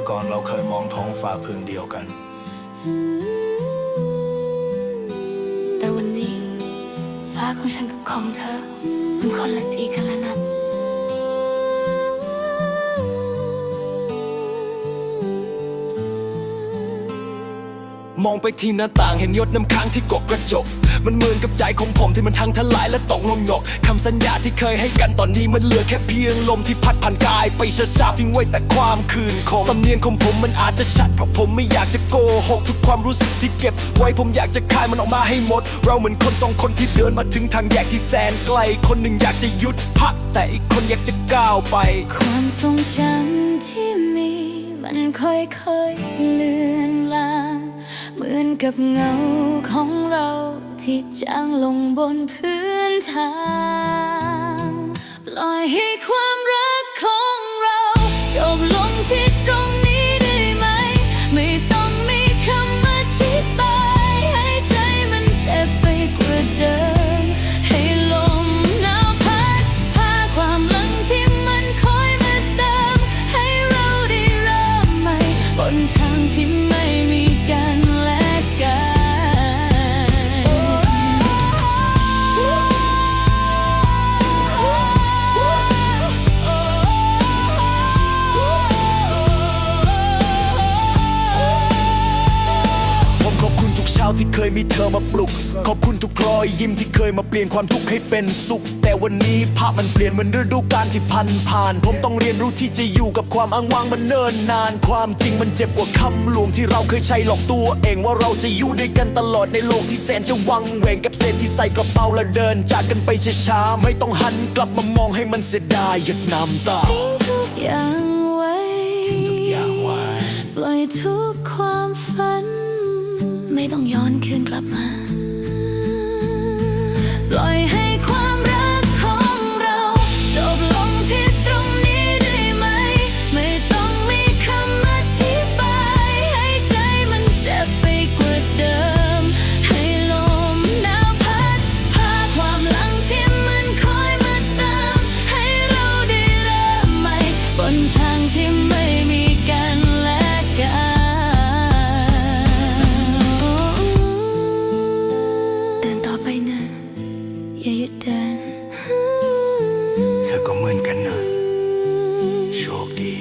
อก่อนเราเคยมองท้องฟ้าพื้นเดียวกัน แต่วันนี้ ฟ้าของฉันกับของเธอ มันคนละสีกันแล้วนะ มองไปที่หน้าต่างเห็นยศน้ำค้างที่กกกระจก มันเหมือนกับใจของผมที่มันทั้งทลายและตกลงหยกคำสัญญาที่เคยให้กันตอนนี้มันเหลือแค่เพียงลมที่พัดผ่านกายไปช้าๆทิ้งไว้แต่ความคืนคมสำเนียงของผมมันอาจจะชัดเพราะผมไม่อยากจะโกหกทุกความรู้สึกที่เก็บ ไว้ผมอยากจะคายมันออกมาให้หมด เราเหมือนคนสองคนที่เดินมาถึงทางแยกที่แสนไกล คนหนึ่งอยากจะหยุดพัก แต่อีกคนอยากจะก้าวไป ความทรงจำที่มี มันค่อยๆเลือนลางเหมือน กับเงาของเราที่จางลงบนพื้นทาง ปล่อยให้ความรักของเราจบลงที่ตรงนี้ได้ไหม ไม่ต้องมีคำอธิบายให้ใจมันเจ็บไปกว่าเดิม ให้ลมหนาวพัดพาความหลังที่มันคอยมาเติมให้เราได้เริ่มใหม่บนทางที่ ที่เคยมีเธอมาปลุก ขอบคุณทุกรอยยิ้มที่เคยมาเปลี่ยนความทุกข์ให้เป็นสุข แต่วันนี้ภาพมันเปลี่ยนเหมือนฤดูกาลที่พันผ่าน ผมต้องเรียนรู้ที่จะอยู่กับความอ้างว้างมันเนิ่นนาน ความจริงมันเจ็บกว่าคำลวงที่เราเคยใช้หลอกตัวเองว่าเราจะอยู่ด้วยกันตลอดในโลกที่แสนจะวังเวงกับเศษที่ใส่กระเป๋าและเดิน จากกันไปช้าๆไม่ต้องหันกลับมามองให้มันเสียดายหยดน้ำตาทิ้งทุกอย่างไว้ทิ้งทุกอย่างไว้ปล่อยทุกความฝัน ไม่ต้องย้อนคืนกลับมา ปล่อยให้ความรักของเราจบลงที่ตรงนี้ได้ไหม ไม่ต้องมีคำอธิบายให้ใจมันเจ็บไปกว่าเดิม ให้ลมหนาวพัดพาความหลังที่มันคอยมาติมให้เราได้เริ่มใหม่บนทางที่ไม่มี ธอก็เหมือนกันนะ โชคดี